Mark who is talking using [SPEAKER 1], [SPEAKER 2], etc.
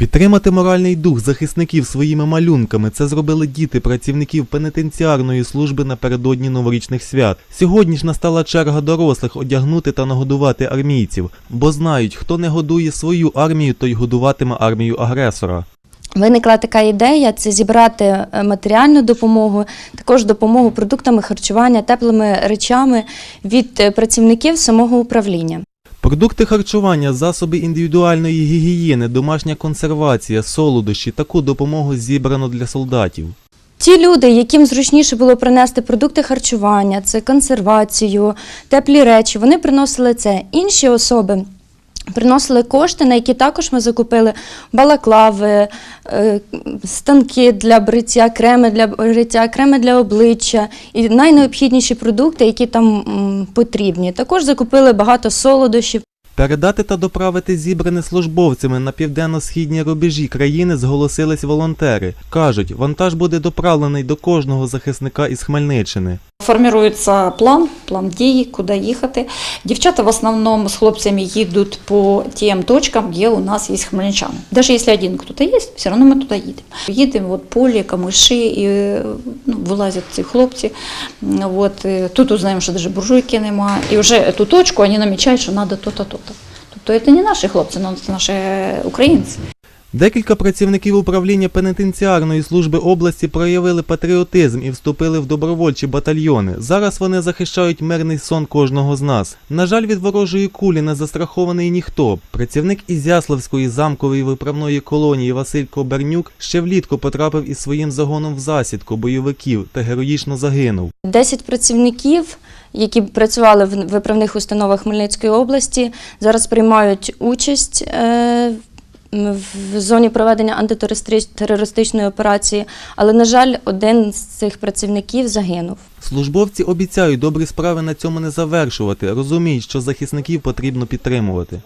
[SPEAKER 1] Підтримати моральний дух захисників своїми малюнками це зробили діти працівників пенітенціарної служби напередодні новорічних свят. Сьогодні ж настала черга дорослих одягнути та нагодувати армійців, бо знають, хто не годує свою армію, той годуватиме армію агресора.
[SPEAKER 2] Виникла така ідея це зібрати е, матеріальну допомогу, також допомогу продуктами харчування, теплими речами від е, працівників самого управління.
[SPEAKER 1] Продукти харчування, засоби індивідуальної гігієни, домашня консервація, солодощі таку допомогу зібрано для солдатів.
[SPEAKER 2] Ті люди, яким зручніше було принести продукти харчування, це консервацію, теплі речі, вони приносили це. Інші особи приносили кошти, на які також ми закупили балаклави, е, станки для бриття, креми для бриття, креми для обличчя і найнеобхідніші продукти, які там потрібні. Також закупили багато солодощів.
[SPEAKER 1] Передати та доправити зібране службовцями на південно-східні рубежі країни зголосились волонтери. Кажуть, вантаж буде доправлений до кожного захисника із Хмельниччини.
[SPEAKER 3] Формирується план, план дій, куди їхати. Дівчата в основному з хлопцями їдуть по тим точкам, де у нас є хмельничани. Навіть якщо один хтось є, все одно ми туди їдемо. Їдемо от полі, камиші, і ну, вилазять ці хлопці. От, тут узнаємо, що навіть буржуйки немає. І вже ту точку вони намічають, що треба то-то, то-то. Тобто це не наші хлопці, це наші українці.
[SPEAKER 1] Декілька працівників управління пенітенціарної служби області проявили патріотизм і вступили в добровольчі батальйони. Зараз вони захищають мирний сон кожного з нас. На жаль, від ворожої кулі не застрахований ніхто. Працівник Ізяславської замкової виправної колонії Василь Кобернюк ще влітку потрапив із своїм загоном в засідку бойовиків та героїчно загинув.
[SPEAKER 2] 10 працівників, які працювали в виправних установах Хмельницької області, зараз приймають участь е, в зоні проведення антитерористичної операції, але, на жаль, один з цих працівників загинув.
[SPEAKER 1] Службовці обіцяють добрі справи на цьому не завершувати. Розуміють, що захисників потрібно підтримувати.